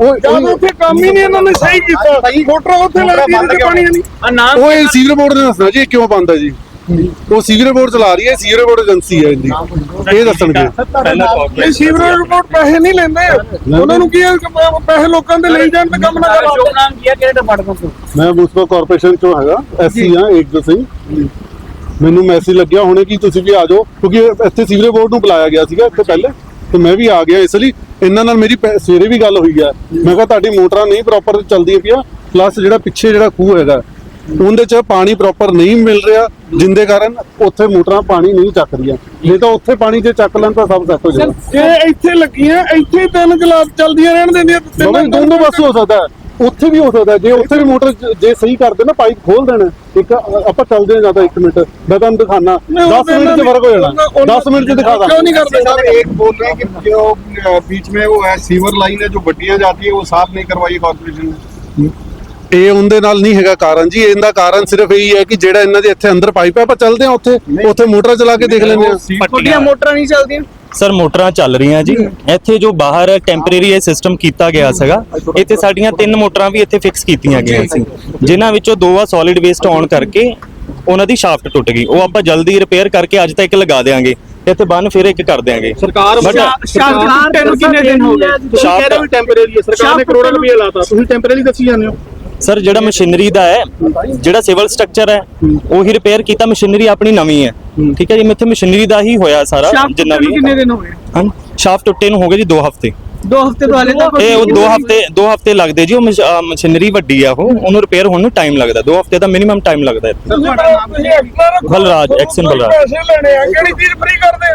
ਉਹ ਜਦ ਉੱਥੇ ਕੰਮ ਹੀ ਨਹੀਂ ਇਹਨਾਂ ਨੇ ਸਹੀ ਕੀਤਾ। ਮੋਟਰ ਉੱਥੇ ਲੱਗਦੀ ਹੈ ਤੇ ਪਾਣੀ ਨਹੀਂ। ਆ ਨਾਮ ਉਹ ਇਹ ਸੀਵਰ ਬੋਰਡ ਨੇ ਦੱਸਣਾ ਜੀ ਇਹ ਕਿਉਂ ਬੰਦ ਹੈ ਜੀ? ਉਹ ਸੀਵਰ ਬੋਰਡ ਚਲਾ ਰਹੀ ਹੈ ਸੀਵਰ ਬੋਰਡ ਏਜੰਸੀ ਹੈ ਇਹਦੀ। ਇਹ ਦੱਸਣਗੇ। ਇਹ ਸੀਵਰੇਜ ਰਿਪੋਰਟ ਪੈਸੇ ਨਹੀਂ ਲੈਂਦੇ। ਉਹਨਾਂ ਨੂੰ ਕੀ ਪੈਸੇ ਲੋਕਾਂ ਦੇ ਲਈ ਜਾਣ ਤੇ ਕੰਮ ਨਾ ਕਰਾਓ ਨਾਮ ਕੀ ਹੈ ਕਿਹੜੇ ਡਿਪਾਰਟਮੈਂਟ ਤੋਂ? ਮੈਂ ਮੁਨਸਪਲ ਕਾਰਪੋਰੇਸ਼ਨ ਚੋਂ ਹੈਗਾ ਐਸਸੀ ਆ ਏਕਜੋ ਸਿੰਘ। ਮੈਨੂੰ ਮੈਸੇਜ ਲੱਗਿਆ ਹੁਣੇ ਕਿ ਤੁਸੀਂ ਵੀ ਆ ਜਾਓ ਕਿਉਂਕਿ ਇੱਥੇ ਸੀਵਰੇਜ ਬੋਰਡ ਨੂੰ ਬੁਲਾਇਆ ਗਿਆ ਸੀਗਾ ਇੱਥੇ ਪਹਿਲੇ ਤੇ ਮੈਂ ਵੀ ਆ ਗਿਆ ਇਸ ਲਈ। ਇਹਨਾਂ ਨਾਲ ਮੇਰੀ ਪੈ- ਸਵੇਰੇ ਵੀ ਗੱਲ ਹੋਈ ਆ। ਮੈਂ ਕਿਹਾ ਤੁਹਾਡੀ ਮੋਟਰਾਂ ਨਹੀਂ ਪ੍ਰੋਪਰ ਚੱਲਦੀਆਂ ਪਿਆ ਪਲੱਸ ਜਿਹੜਾ ਪਿੱਛੇ ਜਿਹੜਾ ਖੂਹ ਹੈਗਾ ਉਹਦੇ ਚ ਪਾਣੀ ਪ੍ਰੋਪਰ ਨਹੀਂ ਮਿਲ ਰਿਹਾ ਜਿੰਦੇ ਕਾਰਨ ਉੱਥੇ ਮੋਟਰਾਂ ਪਾਣੀ ਨਹੀਂ ਚੱਕ ਰਹੀਆਂ। ਨਹੀਂ ਤਾਂ ਉੱਥੇ ਪਾਣੀ ਜੇ ਚੱਕ ਲੈਣ ਤਾਂ ਸਭ ਸੈੱਟ ਹੋ ਜਾਏਗਾ ਇਹ ਇੱਥੇ ਲੱਗੀਆਂ ਇੱਥੇ ਤਿੰਨ ਗਲਾਸ ਚੱਲਦੀਆਂ ਰਹਿਣ ਦਿੰਦੀਆਂ ਦੋਵੇਂ ਦੋਨੋਂ ਪਾਸੇ ਹੋ ਸਕਦਾ। ਹੈ। ਉੱਥੇ ਵੀ ਹੋ ਸਕਦਾ ਹੈ। ਜੇ ਉੱਥੇ ਵੀ ਮੋਟਰ ਜ- ਜੇ ਸਹੀ ਕਰਦੇ ਨਾ ਪਾਈਪ ਖੋਲ ਦੇਣਾ ਇੱਕ ਅ- ਆਪਾਂ ਚੱਲਦੇ ਹਾਂ ਜ਼ਿਆਦਾ 1 ਮਿੰਟ ਮੈਂ ਤੁਹਾਨੂੰ ਦਿਖਾਣਾ 10 ਮਿੰਟ ਚ ਫਰਕ ਹੋ ਜਾਣਾ 10 ਮਿੰਟ ਚ ਦਿਖਾ ਦਾਂ ਕਿਉਂ ਨਹੀਂ ਕਰਦੇ सर एक बोल रहे हैं कि जो अ, बीच में वो है सीवर लाइन है जो बट्टियां जाती है वो साफ नहीं करवाई कॉर्पोरेशन ने ਇਹ ਉਹਦੇ ਨਾਲ ਨਹੀਂ ਹੈਗਾ ਕਾਰਨ ਜੀ ਇਹਦਾ ਕਾਰਨ ਸਿਰਫ ਇਹੀ ਹੈ ਕਿ ਜਿਹੜਾ ਇਹਨਾਂ ਦੇ ਇੱਥੇ ਅੰਦਰ ਪਾਈਪ ਹੈ ਆਪਾਂ ਚੱਲਦੇ ਹਾਂ ਉੱਥੇ ਉੱਥੇ ਮੋਟਰ ਚਲਾ ਕੇ ਦੇਖ ਲੈਂਦੇ ਹਾਂ ਪੱਟੀਆਂ ਮੋਟਰਾਂ ਨਹੀਂ ਚੱਲਦੀਆਂ ਸਰ ਮੋਟਰਾਂ ਚੱਲ ਰਹੀਆਂ ਜੀ। ਇੱਥੇ ਜੋ ਬਾਹਰ ਟੈਂਪਰੇਰੀ ਇਹ ਸਿਸਟਮ ਕੀਤਾ ਗਿਆ ਸੀਗਾ ਇੱਥੇ ਸਾਡੀਆਂ ਤਿੰਨ ਮੋਟਰਾਂ ਵੀ ਇੱਥੇ ਫਿਕਸ ਕੀਤੀਆਂ ਗਈਆਂ ਸੀ। ਜਿਨ੍ਹਾਂ ਵਿੱਚੋਂ ਦੋ ਆ ਸੋਲਿਡ ਵੇਸਟ ਆਉਣ ਕਰਕੇ ਉਹਨਾਂ ਦੀ ਸ਼ਾਫਟ ਟੁੱਟ ਗਈ। ਉਹ ਆਪਾਂ ਜਲਦੀ ਰਿਪੇਅਰ ਕਰਕੇ ਅੱਜ ਤਾਂ ਇੱਕ ਲਗਾ ਦੇਵਾਂਗੇ ਤੇ ਇੱਥੇ ਬੰਨ ਫਿਰ ਇੱਕ ਕਰ ਦੇਵਾਂਗੇ ਸਰਕਾਰ ਸਰਕਾਰ ਤੈਨੂੰ ਕਿੰਨੇ ਦਿਨ ਹੋ ਗਏ? ਸਰਕਾਰ ਨੇ ਕਰੋੜਾਂ ਰੁਪਏ ਲਾਤਾ। ਤੁਸੀਂ ਟੈਂਪਰੇਰੀ ਦੱਸੀ ਜਾਂਦੇ ਹੋ। ਸਰ ਜਿਹੜਾ ਮਸ਼ੀਨਰੀ ਦਾ ਹੈ ਜਿਹੜਾ ਸਿਵਲ ਸਟਰਕਚਰ ਹੈ ਉਹੀ ਰਿਪੇਅਰ ਕੀਤਾ ਮਸ਼ੀਨਰੀ ਆਪਣੀ ਨਵੀਂ ਹੈ। ਠੀਕ ਹੈ ਜੀ ਇੱਥੇ ਮਸ਼ੀਨਰੀ ਦਾ ਹੀ ਹੋਇਆ ਸਾਰਾ ਜਿੰਨਾ ਵੀ ਕਿੰਨੇ ਦਿਨ ਹੋ ਗਏ? ਹਾਂ ਸ਼ਾਫਟ ਟੁੱਟੇ ਨੂੰ ਹੋ ਗਏ ਜੀ 2 ਹਫ਼ਤੇ। ਦੋ ਹਫ਼ਤੇ ਤੋਂ ਹਾਲੇ ਤੱਕ ਇਹ ਉਹ 2 ਹਫ਼ਤੇ 2 ਹਫ਼ਤੇ ਲੱਗਦੇ ਜੀ ਉਹ ਮਸ਼ੀਨਰੀ ਵੱਡੀ ਆ ਉਹ ਉਹਨੂੰ ਰਿਪੇਅਰ ਹੋਣ ਨੂੰ ਟਾਈਮ ਲੱਗਦਾ 2 ਹਫ਼ਤੇ ਦਾ ਮਿਨੀਮਮ ਟਾਈਮ ਲੱਗਦਾ ਰੱਖੋ ਬਲਰਾਜ, ਐਕਸ਼ਨ ਬਲਰਾਜ। ਪੈਸੇ ਲੈਣੇ ਆ ਕਿਹੜੀ ਚੀਜ਼ ਫ੍ਰੀ ਕਰਦੇ?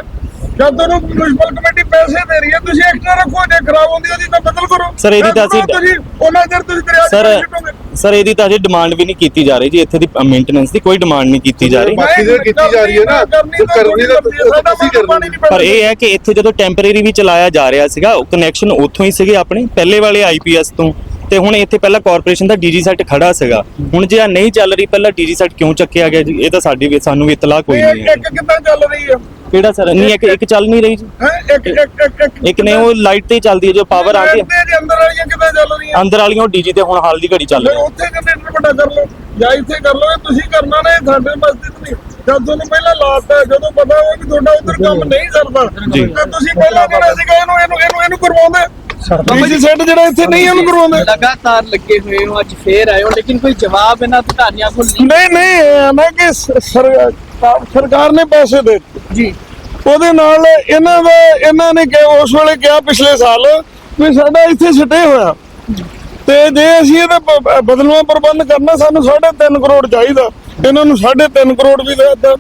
ਜਦ ਤੁਹਾਨੂੰ ਮਿਊਨਿਸਪਲ ਕਮੇਟੀ ਪੈਸੇ ਦੇ ਰਹੀ ਹੈ ਤੁਸੀਂ ਐਕਸਟਰਾ ਰੱਖੋ ਜੇ ਖਰਾਬ ਹੁੰਦੀ ਉਹਦੀ ਤਾਂ ਬਦਲ ਕਰੋ। Sir, ਇਹਦੀ ਤਾਂ ਅਸੀਂ- ਉਹਨਾਂ ਚਿਰ ਤੁਸੀਂ ਦਰਿਆ ਸਰ। ਸਰ ਇਹਦੀ ਤਾਂ ਅਜੇ ਡਿਮਾਂਡ ਵੀ ਨਹੀਂ ਕੀਤੀ ਜਾ ਰਹੀ ਜੀ ਇੱਥੇ ਦੀ ਮੇਨਟੇਨੈਂਸ ਦੀ ਕੋਈ ਡਿਮਾਂਡ ਨਹੀਂ ਕੀਤੀ ਜਾ ਰਹੀ। ਬਾਕੀ ਜੇ ਕੀਤੀ ਜਾ ਰਹੀ ਹੈ ਨਾ, ਕਰਨੀ ਤਾਂ ਕਰਨੀ ਤਾਂ ਤੁਸੀਂ ਕਰਨੀ। ਪਰ ਇਹ ਹੈ ਕਿ ਇੱਥੇ ਜਦੋਂ ਟੈਂਪਰੇਰੀ ਵੀ ਚਲਾਇਆ ਜਾ ਰਿਹਾ ਸੀਗਾ ਉਹ ਕਨੈਕਸ਼ਨ ਉੱਥੋਂ ਹੀ ਸੀਗੇ ਆਪਣੇ ਪਹਿਲੇ ਵਾਲੇ ਆਈਪੀਐਸ ਤੋਂ। ਤੇ ਹੁਣ ਇੱਥੇ ਪਹਿਲਾਂ ਕਾਰਪੋਰੇਸ਼ਨ ਦਾ ਡੀਜੀ ਸੈੱਟ ਖੜਾ ਸੀਗਾ। ਹੁਣ ਜੇ ਆ ਨਹੀਂ ਚੱਲ ਰਹੀ ਪਹਿਲਾਂ ਡੀਜੀ ਸੈੱਟ ਕਿਉਂ ਚੱਕਿਆ ਗਿਆ ਜੀ? ਇਹ ਤਾਂ ਸਾਡੀ ਵੀ ਸਾਨੂੰ ਵੀ ਇਤਲਾਹ ਕੋਈ ਨਹੀਂ ਹੈ। ਇੱਕ ਕਿੱਦਾਂ ਚੱਲ ਰਹੀ ਹੈ? ਕਿਹੜਾ ਸਰ? ਨਹੀਂ ਇੱਕ ਇੱਕ ਚੱਲ ਨਹੀਂ ਰਹੀ ਜੀ। ਹੈ? ਇੱਕ ਇੱਕ ਇੱਕ ਇੱਕ ਇੱਕ ਨੇ ਉਹ ਲਾਈਟ ਤੇ ਹੀ ਚੱਲਦੀ ਹੈ ਜੋ ਪਾਵਰ ਆਉਂਦੀ ਹੈ ਤੇ ਅੰਦਰ ਵਾਲੀਆਂ ਕਿੱਦਾਂ ਚੱਲ ਰਹੀਆਂ? ਅੰਦਰ ਵਾਲੀਆਂ ਉਹ ਡੀਜੀ ਤੇ ਹੁਣ ਹਾਲ ਦੀ ਘੜੀ ਚੱਲ ਫਿਰ ਰਹੀ ਹੈ ਉੱਥੇ ਜਨਰੇਟਰ ਵੱਡਾ ਕਰ ਲਓ? ਜਾਂ ਇੱਥੇ ਕਰ ਲਓ ਇਹ ਤੁਸੀਂ ਕਰਨਾ ਨੇ ਸਾਡੇ ਮਸਜਿਦ ਨਹੀਂ। ਜਦ ਤੁਹਾਨੂੰ ਪਹਿਲਾਂ ਲਾਤਾ ਜਦੋਂ ਪਤਾ ਹੋਵੇ ਕਿ ਤੁਹਾਡਾ ਉਧਰ ਕੰਮ ਨਹੀਂ ਚੱਲਦਾ ਜੀ। ਤਾਂ ਤੁਸੀਂ ਪਹਿਲਾਂ ਜਿਹੜਾ ਸੀਗਾ ਇਹਨੂੰ ਇਹਨੂੰ ਇਹਨੂੰ ਇਹਨੂੰ ਕਰਵਾਉਂਦੇ। ਡੀਸੀ ਸੈੱਟ ਜਿਹੜਾ ਇੱਥੇ ਨਹੀਂ ਇਹਨੂੰ ਕਰਵਾਉਂਦੇ। ਲਗਾਤਾਰ ਲੱਗੇ ਹੋਏ ਹੋ ਅੱਜ ਫੇਰ ਆਏ ਹੋ ਲੇਕਿਨ ਕੋਈ ਜਵਾਬ ਇਹਨਾਂ ਤੁਹਾਡੀਆਂ ਕੋਲ ਨਹੀਂ। ਨਹੀਂ ਨਹੀਂ ਇਹ ਹੈ ਨਾ ਕਿ ਸ- ਸਰ- ਸਰਕਾਰ ਨੇ ਪੈਸੇ ਦੇ ਦਿੱਤੇ। ਜੀ। ਉਹਦੇ ਨਾਲ ਇਹਨਾਂ ਦਾ, ਇਹਨਾਂ ਨੇ ਕਿ ਉਸ ਵੇਲੇ ਕਿਹਾ ਪਿਛਲੇ ਸਾਲ ਵੀ ਸਾਡਾ ਇੱਥੇ ਸਟੇ ਹੋਇਆ। ਤੇ ਜੇ ਅਸੀਂ ਇਹਦਾ ਬ- ਬ- ਪ੍ਰਬੰਧ ਕਰਨਾ, ਸਾਨੂੰ 3.5 ਕਰੋੜ ਚਾਹੀਦਾ। ਇਹਨਾਂ ਨੂੰ 3.5 ਕਰੋੜ ਵੀ ਦੇ ਦਿੱਤਾ।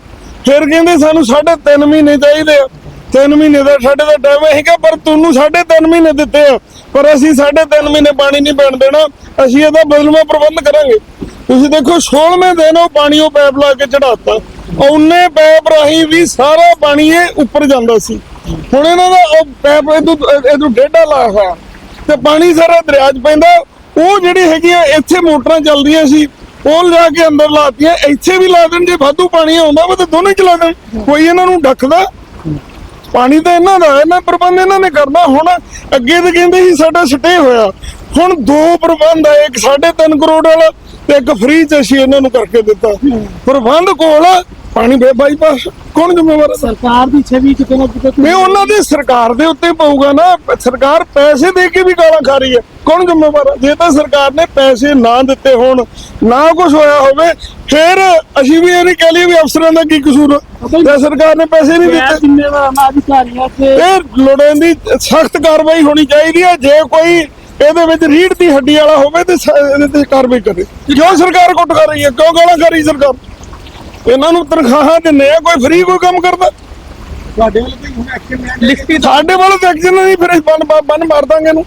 ਫਿਰ ਕਹਿੰਦੇ ਸਾਨੂੰ 3.5 ਮਹੀਨੇ ਚਾਹੀਦੇ ਆ। 3 ਮਹੀਨੇ ਦਾ, ਸਾਡੇ ਦਾ ਟਾਈਮ ਹੈਗਾ ਪਰ ਤੁਹਾਨੂੰ 3.5 ਮਹੀਨੇ ਦਿੱਤੇ ਆ। ਪਰ ਅਸੀਂ 3.5 ਮਹੀਨੇ ਪਾਣੀ ਨਹੀਂ ਪੈਣ ਦੇਣਾ। ਅਸੀਂ ਇਹਦਾ ਬਦਲਵਾ ਪ੍ਰਬੰਧ ਕਰਾਂਗੇ। ਤੁਸੀਂ ਦੇਖੋ 16ਵੇਂ ਦਿਨ ਉਹ ਪਾਣੀ ਉਹ ਪੈਪ ਲਾ ਕੇ ਚੜਾਤਾ ਉਹਨੇ ਪੈਪ ਰਾਹੀਂ ਵੀ ਸਾਰਾ ਪਾਣੀ ਇਹ ਉੱਪਰ ਜਾਂਦਾ ਸੀ। ਹੁਣ ਇਹਨਾਂ ਦਾ ਉਹ ਪੈਪ ਇਹਨੂੰ ਇਹਨੂੰ ਡੇਢਾ ਲਾ ਹੋਇਆ ਤੇ ਪਾਣੀ ਸਾਰਾ ਦਰਿਆ 'ਚ ਪੈਂਦਾ। ਉਹ ਜਿਹੜੀ ਹੈਗੀਆਂ ਇੱਥੇ ਮੋਟਰਾਂ ਚੱਲਦੀਆਂ ਸੀ, ਉਹ ਲਿਆ ਕੇ ਅੰਦਰ ਲਾਤੀਆਂ। ਇੱਥੇ ਵੀ ਲਾ ਦੇਣ, ਜੇ ਵਾਧੂ ਪਾਣੀ ਆਉਂਦਾ ਵਾ ਤਾਂ ਦੋਨੇ ਚਲਾ ਦੇਣ। ਕੋਈ ਇਹਨਾਂ ਨੂੰ ਡੱਕਦਾ। ਪਾਣੀ ਤਾਂ ਇਹਨਾਂ ਦਾ ਹੈ ਨਾ ਪ੍ਰਬੰਧ ਇਹਨਾਂ ਨੇ ਕਰਨਾ। ਹੁਣ ਅੱਗੇ ਤਾਂ ਕਹਿੰਦੇ ਸੀ ਸਾਡਾ ਸਟੇ ਹੋਇਆ। ਹੁਣ ਦੋ ਪ੍ਰਬੰਧ ਹੈ ਇੱਕ 3.5 ਕਰੋੜ ਵਾਲਾ ਤੇ ਇੱਕ ਫ੍ਰੀ ਚ ਅਸੀਂ ਇਹਨਾਂ ਨੂੰ ਕਰਕੇ ਦਿੱਤਾ। ਪ੍ਰਬੰਧ ਕੋਲ ਪਾਣੀ ਬੇ ਬਾਈਪਾਸ ਕੌਣ ਜ਼ਿੰਮੇਵਾਰ ਹੈ ਸਰਕਾਰ ਦੀ ਛਵੀ ਕਿਤੇ ਨਾ ਕਿਤੇ ਨਹੀਂ ਉਹਨਾਂ ਦੀ ਸਰਕਾਰ ਦੇ ਉੱਤੇ ਪਊਗਾ ਨਾ। ਸਰਕਾਰ ਪੈਸੇ ਦੇ ਕੇ ਵੀ ਗਾਲਾਂ ਖਾ ਰਹੀ ਹੈ। ਕੌਣ ਜ਼ਿੰਮੇਵਾਰ ਹੈ? ਜੇ ਤਾਂ ਸਰਕਾਰ ਨੇ ਪੈਸੇ ਨਾ ਦਿੱਤੇ ਹੋਣ ਨਾ ਕੁਝ ਹੋਇਆ ਹੋਵੇ ਫਿਰ ਅਸੀਂ ਵੀ ਇਹ ਨਹੀਂ ਕਹਿ ਲਈਏ ਵੀ ਅਫਸਰਾਂ ਦਾ ਕੀ ਕਸੂਰ ਹੈ। ਜੇ ਸਰਕਾਰ ਨੇ ਪੈਸੇ ਨਹੀਂ ਦਿੱਤੇ। ਜ਼ਿੰਮੇਵਾਰ ਅਧਿਕਾਰੀਆਂ ਤੇ ਇਹ ਲੋੜੀਂਦੀ ਸਖਤ ਕਾਰਵਾਈ ਹੋਣੀ ਚਾਹੀਦੀ ਹੈ। ਜੇ ਕੋਈ ਇਹਦੇ ਵਿੱਚ ਰੀੜ ਦੀ ਹੱਡੀ ਵਾਲਾ ਹੋਵੇ ਤੇ ਇਹਦੇ ਤੇ ਕਾਰਵਾਈ ਕਰੇ। ਕਿਉਂ ਸਰਕਾਰ ਕੁੱਟ ਕਰ ਰਹੀ ਹੈ? ਕਿਉਂ ਗਾਲਾਂ ਖਾ ਰਹੀ ਸਰਕਾਰ? ਇਹਨਾਂ ਨੂੰ ਤਨਖਾਹਾਂ ਦਿੰਦੇ ਆ ਕੋਈ ਫ੍ਰੀ ਕੋਈ ਕੰਮ ਕਰਦਾ। ਤੁਹਾਡੇ ਵੱਲ ਕੋਈ ਹੁਣ ਐਕਸ਼ਨ ਲਿਖਤੀ ਸਾਡੇ ਵੱਲ ਤਾਂ ਐਕਸ਼ਨ ਨਹੀਂ ਫਿਰ ਬੰਨ ਬੰਨ ਮਾਰ ਦਾਂਗੇ ਇਹਨੂੰ।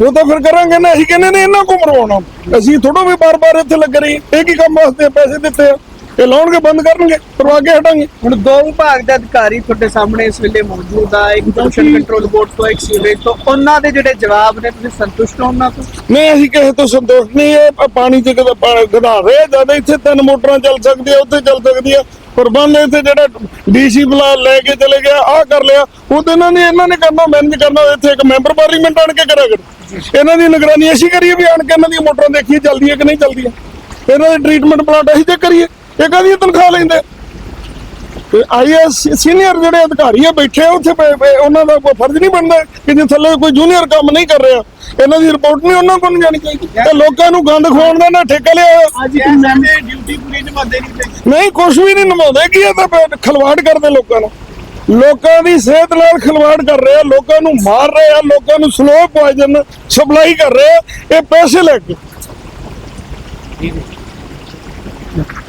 ਉਹ ਤਾਂ ਫਿਰ ਕਰਾਂਗੇ ਨਾ ਅਸੀਂ ਕਹਿੰਦੇ ਨੇ ਇਹਨਾਂ ਕੋ ਮਰਵਾਉਣਾ। ਅਸੀਂ ਥੋੜੋ ਵੀ ਬਾਰ-ਬਾਰ ਇੱਥੇ ਲੱਗ ਰਹੀ ਇਹ ਕੀ ਕੰਮ ਵਾਸਤੇ ਪੈਸੇ ਦਿੱਤੇ ਆ? ਇਹ ਲਾਉਣਗੇ ਬੰਦ ਕਰਨਗੇ ਕਰਵਾ ਕੇ ਹਟਾਂਗੇ। ਹੁਣ ਦੋ ਵਿਭਾਗ ਦੇ ਅਧਿਕਾਰੀ ਤੁਹਾਡੇ ਸਾਹਮਣੇ ਇਸ ਵੇਲੇ ਮੌਜੂਦ ਆ ਇੱਕ ਪੋਲੂਸ਼ਨ ਕੰਟਰੋਲ ਬੋਰਡ ਤੋਂ ਇੱਕ ਸੀਵਰੇਜ ਤੋਂ। ਉਹਨਾਂ ਦੇ ਜਿਹੜੇ ਜਵਾਬ ਨੇ ਤੁਸੀਂ ਸੰਤੁਸ਼ਟ ਹੋ ਉਹਨਾਂ ਤੋਂ? ਨਹੀਂ ਅਸੀਂ ਕਿਸੇ ਤੋਂ ਸੰਤੋਖ ਨਹੀਂ ਇਹ ਪਾਣੀ ਚ ਕਿਤੇ ਗਧਾ ਰਹੇ ਜਦ ਇੱਥੇ ਤਿੰਨ ਮੋਟਰਾਂ ਚੱਲ ਸਕਦੀਆਂ ਉੱਥੇ ਚੱਲ ਸਕਦੀਆਂ। ਪ੍ਰਬੰਧ ਇੱਥੇ ਜਿਹੜਾ ਡੀਸੀ ਬੁਲਾ ਲੈ ਕੇ ਚਲੇ ਗਿਆ ਆਹ ਕਰ ਲਿਆ। ਉਹ ਤਾਂ ਇਹਨਾਂ ਨੇ ਇਹਨਾਂ ਨੇ ਕਰਨਾ ਮੈਨੇਜ ਕਰਨਾ ਇੱਥੇ ਇੱਕ ਮੈਂਬਰ ਪਾਰਲੀਮੈਂਟ ਆਣ ਕੇ ਕਰਿਆ ਕਰ। ਇਹਨਾਂ ਦੀ ਨਿਗਰਾਨੀ ਅਸੀਂ ਕਰੀਏ ਵੀ ਆਣ ਕੇ ਇਹਨਾਂ ਦੀਆਂ ਮੋਟਰਾਂ ਦੇਖੀਏ ਚੱਲਦੀਆਂ ਕਿ ਨਹੀਂ ਚੱਲਦੀਆਂ। ਇਹਨਾਂ ਦੇ ਟ੍ਰੀਟਮੈਂਟ ਪਲਾਂਟ ਅਸੀਂ ਤੇ ਕਰੀਏ। ਇਹ ਕਾਹਦੀ ਤਨਖਾਹ ਲੈਂਦੇ? ਤੇ ਆਈਐਸ ਸੀਨੀਅਰ ਜਿਹੜੇ ਅਧਿਕਾਰੀ ਆ ਬੈਠੇ ਆ ਉੱਥੇ ਉਹਨਾਂ ਦਾ ਕੋਈ ਫਰਜ਼ ਨਹੀਂ ਬਣਦਾ ਕਿ ਜੇ ਥੱਲੇ ਕੋਈ ਜੂਨੀਅਰ ਕੰਮ ਨਹੀਂ ਕਰ ਰਿਹਾ ਇਹਨਾਂ ਦੀ ਰਿਪੋਰਟ ਨਹੀਂ ਉਹਨਾਂ ਕੋਲ ਨਹੀਂ ਜਾਣੀ ਚਾਹੀਦੀ। ਤੇ ਲੋਕਾਂ ਨੂੰ ਗੰਦ ਖਵਾਉਣ ਦਾ ਨਾ ਠੇਕਾ ਲਿਆ ਡਿਊਟੀ ਪੂਰੀ ਨਿਭਾਉਂਦੇ ਨਹੀਂ ਨਹੀਂ ਕੁਝ ਵੀ ਨਹੀਂ ਨਿਭਾਉਂਦੇ। ਕੀ ਇਹ ਤਾਂ ਖਿਲਵਾੜ ਕਰਦੇ ਲੋਕਾਂ ਨਾਲ ਲੋਕਾਂ ਦੀ ਸਿਹਤ ਨਾਲ ਖਿਲਵਾੜ ਕਰ ਰਹੇ ਆ ਲੋਕਾਂ ਨੂੰ ਮਾਰ ਰਹੇ ਆ ਲੋਕਾਂ ਨੂੰ ਸਲੋ ਪੋਇਜ਼ਨ ਸਪਲਾਈ ਕਰ ਰਹੇ ਆ ਇਹ ਪੈਸੇ ਲੈ ਕੇ।